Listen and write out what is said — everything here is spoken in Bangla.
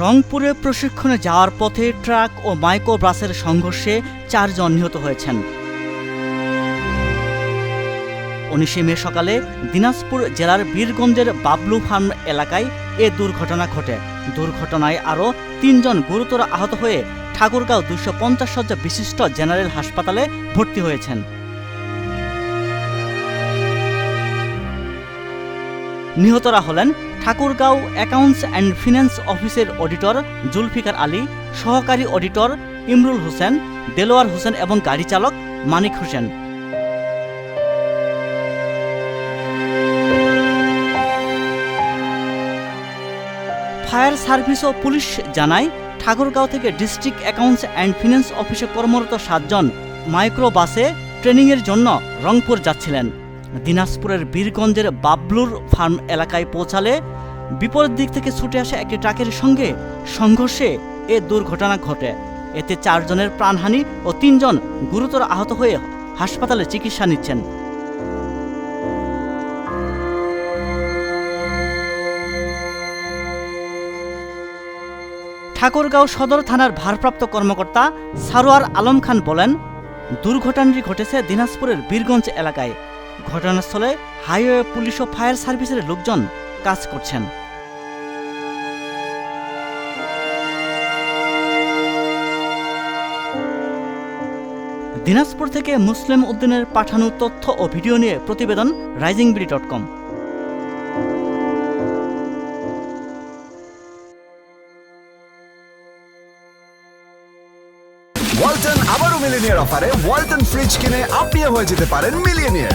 রংপুরে প্রশিক্ষণে যাওয়ার পথে ট্রাক ও মাইক্রো বাসের সংঘর্ষে চারজন নিহত হয়েছেন। উনিশে মে সকালে দিনাজপুর জেলার বীরগঞ্জের বাবলু ফার্ম এলাকায় এ দুর্ঘটনা ঘটে। দুর্ঘটনায় আরও তিনজন গুরুতর আহত হয়ে ঠাকুরগাঁও দুশো পঞ্চাশ শয্যা বিশিষ্ট জেনারেল হাসপাতালে ভর্তি হয়েছেন। নিহতরা হলেন ঠাকুরগাঁও অ্যাকাউন্টস অ্যান্ড ফিন্যান্স অফিসের অডিটর জুলফিকার আলী, সহকারী অডিটর ইমরুল হোসেন, দেলোয়ার হোসেন এবং গাড়ি চালক মানিক হোসেন। ফায়ার সার্ভিস ও পুলিশ জানায়, ঠাকুরগাঁও থেকে ডিস্ট্রিক্ট অ্যাকাউন্টস অ্যান্ড ফিন্যান্স অফিসে কর্মরত সাতজন মাইক্রো বাসে ট্রেনিংয়ের জন্য রংপুর যাচ্ছিলেন। দিনাজপুরের বীরগঞ্জের বাবলুর ফার্ম এলাকায় পৌঁছালে বিপরীত দিক থেকে ছুটে আসা একটি ট্রাকের সঙ্গে সংঘর্ষে এ দুর্ঘটনা ঘটে। এতে চারজনের প্রাণহানি ও তিনজন গুরুতর আহত হয়ে হাসপাতালে চিকিৎসা নিচ্ছেন। ঠাকুরগাঁও সদর থানার ভারপ্রাপ্ত কর্মকর্তা সারোয়ার আলম খান বলেন, দুর্ঘটনাটি ঘটেছে দিনাজপুরের বীরগঞ্জ এলাকায়। ঘটনাস্থলে হাইওয়ে পুলিশ ও ফায়ার সার্ভিসের লোকজন কাজ করছেন। দিনাজপুর থেকে মুসলিম উদ্দিনের পাঠানো তথ্য ও ভিডিও নিয়ে প্রতিবেদন Rising BD dot com. Walton আবারও মিলিনিয়ার অফারে ওয়ালটন ফ্রিজ কিনে আপনিও হয়ে যেতে পারেন মিলিয়নিয়ার।